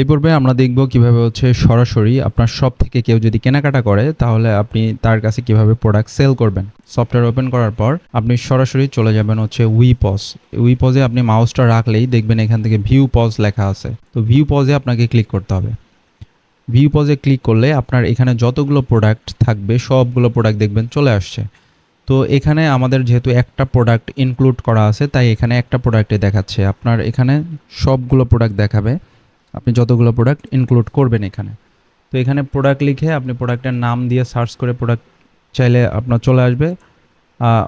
এই পর্বে আমরা দেখব কীভাবে হচ্ছে সরাসরি আপনার শপ থেকে কেউ যদি কেনাকাটা করে, তাহলে আপনি তার কাছে কীভাবে প্রোডাক্ট সেল করবেন। সফটওয়্যার ওপেন করার পর আপনি সরাসরি চলে যাবেন হচ্ছে উই পজ উই পজে আপনি মাউসটা রাখলেই দেখবেন এখান থেকে ভিউ পজ লেখা আছে। তো ভিউ পজে আপনাকে ক্লিক করতে হবে। ভিউ পজে ক্লিক করলে আপনার এখানে যতগুলো প্রোডাক্ট থাকবে, সবগুলো প্রোডাক্ট দেখবেন চলে আসছে। তো এখানে আমাদের যেহেতু একটা প্রোডাক্ট ইনক্লুড করা আছে, তাই এখানে একটা প্রোডাক্টে দেখাচ্ছে। আপনার এখানে সবগুলো প্রোডাক্ট দেখাবে। আপনি যতগুলো প্রোডাক্ট ইনক্লুড করবেন এখানে। তো এখানে প্রোডাক্ট লিখে আপনি প্রোডাক্টের নাম দিয়ে সার্চ করে প্রোডাক্ট চাইলে আপনার চলে আসবে।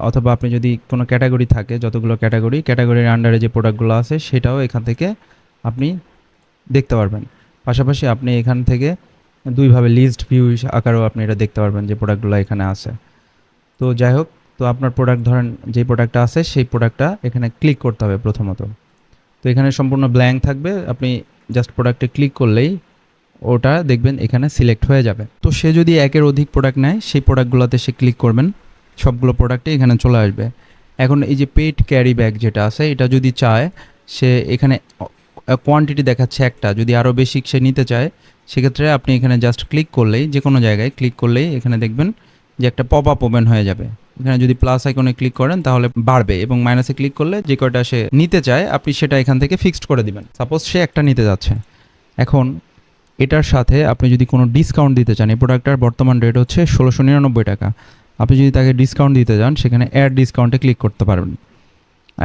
অথবা আপনি যদি কোনো ক্যাটাগরি থাকে, যতগুলো ক্যাটাগরি ক্যাটাগরির আন্ডারে যে প্রোডাক্টগুলো আছে, সেটাও এখান থেকে আপনি দেখতে পারবেন। পাশাপাশি আপনি এখান থেকে দুইভাবে লিস্ট ভিউ আকারেও আপনি এটা দেখতে পারবেন যে প্রোডাক্টগুলো এখানে আছে। তো যাই হোক, তো আপনার প্রোডাক্ট ধরেন যে প্রোডাক্টটা আছে, সেই প্রোডাক্টটা এখানে ক্লিক করতে হবে প্রথমত। তো এখানে সম্পূর্ণ ব্ল্যাঙ্ক থাকবে। আপনি জাস্ট প্রোডাক্টে ক্লিক করলেই ওটা দেখবেন এখানে সিলেক্ট হয়ে যাবে। তো সে যদি একের অধিক প্রোডাক্ট নেয়, সেই প্রোডাক্টগুলোতে সে ক্লিক করবেন, সবগুলো প্রোডাক্টে এখানে চলে আসবে। এখন এই যে পেড ক্যারি ব্যাগ যেটা আছে, এটা যদি চায়, সে এখানে কোয়ান্টিটি দেখাচ্ছে একটা, যদি আরও বেশি সে নিতে চায়, সেক্ষেত্রে আপনি এখানে জাস্ট ক্লিক করলেই যে কোনো জায়গায় ক্লিক করলেই এখানে দেখবেন যে একটা পপ আপ ওপেন হয়ে যাবে। এখানে যদি প্লাস আইকনে ক্লিক করেন, তাহলে বাড়বে এবং মাইনাসে ক্লিক করলে যে কয়টা সে নিতে চায়, আপনি সেটা এখান থেকে ফিক্সড করে দিবেন। সাপোজ সে একটা নিতে যাচ্ছে। এখন এটার সাথে আপনি যদি কোনো ডিসকাউন্ট দিতে চান, এই প্রোডাক্টটার বর্তমান রেট হচ্ছে ষোলোশো নিরানব্বই টাকা। আপনি যদি তাকে ডিসকাউন্ট দিতে চান সেখানে অ্যাড ডিসকাউন্টে ক্লিক করতে পারবেন।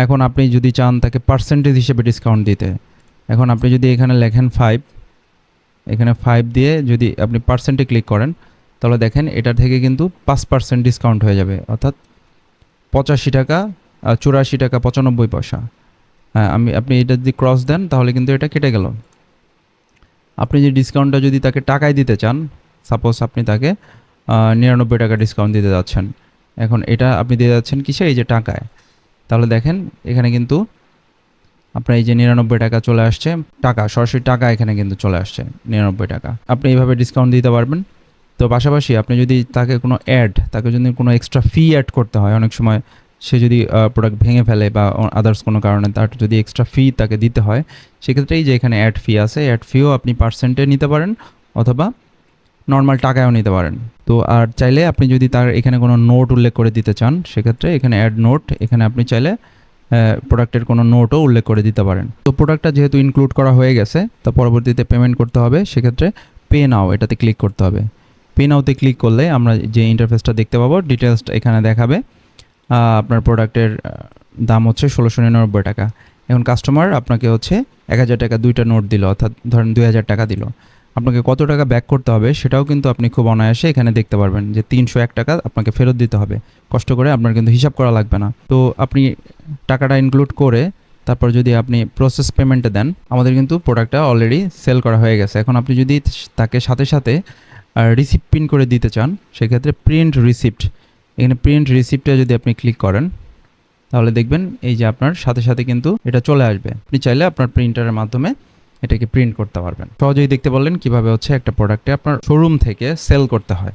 এখন আপনি যদি চান তাকে পার্সেন্টেজ হিসেবে ডিসকাউন্ট দিতে, এখন আপনি যদি এখানে লেখেন ফাইভ এখানে ফাইভ দিয়ে যদি আপনি পার্সেন্টে ক্লিক করেন তাহলে দেখেন এটা থেকে কিন্তু পাঁচ পার্সেন্ট ডিসকাউন্ট হয়ে যাবে। অর্থাৎ পঁচাশি টাকা চুরাশি টাকা পঁচানব্বই পয়সা। হ্যাঁ আমি, আপনি এটা যদি ক্রস দেন, তাহলে কিন্তু এটা কেটে গেল। আপনি যে ডিসকাউন্টটা যদি তাকে টাকায় দিতে চান সাপোজ আপনি তাকে নিরানব্বই টাকা ডিসকাউন্ট দিতে যাচ্ছেন। এখন এটা আপনি দিয়ে যাচ্ছেন কিসে এই যে টাকায়। তাহলে দেখেন, এখানে কিন্তু আপনার এই যে নিরানব্বই টাকা চলে আসছে, টাকা, সরাসরি টাকা এখানে কিন্তু চলে আসছে, নিরানব্বই টাকা। আপনি এইভাবে ডিসকাউন্ট দিতে পারবেন। তো পাশাপাশি আপনি যদি তাকে কোনো অ্যাড তাকে যদি কোনো এক্সট্রা ফি অ্যাড করতে হয়, অনেক সময় সে যদি প্রোডাক্ট ভেঙে ফেলে বা আদার্স কোনো কারণে তার যদি এক্সট্রা ফি তাকে দিতে হয়, সেক্ষেত্রেই যে এখানে অ্যাড ফি আছে অ্যাড ফিও আপনি পার্সেন্টে নিতে পারেন অথবা নর্মাল টাকায়ও নিতে পারেন। তো আর চাইলে আপনি যদি তার এখানে কোনো নোট উল্লেখ করে দিতে চান, সেক্ষেত্রে এখানে অ্যাড নোট এখানে আপনি চাইলে প্রোডাক্টের কোনো নোটও উল্লেখ করে দিতে পারেন। তো প্রোডাক্টটা যেহেতু ইনক্লুড করা হয়ে গেছে, তা পরবর্তীতে পেমেন্ট করতে হবে, সেক্ষেত্রে পে নাও এটাতে ক্লিক করতে হবে। পে নাওতে ক্লিক করলে আমরা যে ইন্টারফেসটা দেখতে পাবো ডিটেলসটা এখানে দেখাবে। আপনার প্রোডাক্টের দাম হচ্ছে ষোলোশো নিরানব্বই টাকা। এখন কাস্টমার আপনাকে হচ্ছে এক হাজার টাকা দুইটা নোট দিল, অর্থাৎ ধরেন দুই হাজার টাকা দিল। আপনাকে কত টাকা ব্যাক করতে হবে সেটাও কিন্তু আপনি খুব অনায়াসে এখানে দেখতে পারবেন যে তিনশো এক টাকা আপনাকে ফেরত দিতে হবে। কষ্ট করে আপনার কিন্তু হিসাব করা লাগবে না। তো আপনি টাকাটা ইনক্লুড করে তারপর যদি আপনি প্রসেস পেমেন্টে দেন, আমাদের কিন্তু প্রোডাক্টটা অলরেডি সেল করা হয়ে গেছে। এখন আপনি যদি তাকে সাথে সাথে রিসিপ্ট প্রিন্ট করে দিতে চান, সেক্ষেত্রে প্রিন্ট রিসিপ্ট এখানে প্রিন্ট রিসিপ্টে যদি আপনি ক্লিক করেন, তাহলে দেখবেন এই যে আপনার সাথে সাথে কিন্তু এটা চলে আসবে। আপনি চাইলে আপনার প্রিন্টারের মাধ্যমে এটাকে প্রিন্ট করতে পারবেন। সহজেই দেখতে পারলেন কীভাবে হচ্ছে একটা প্রোডাক্টে আপনার শোরুম থেকে সেল করতে হয়।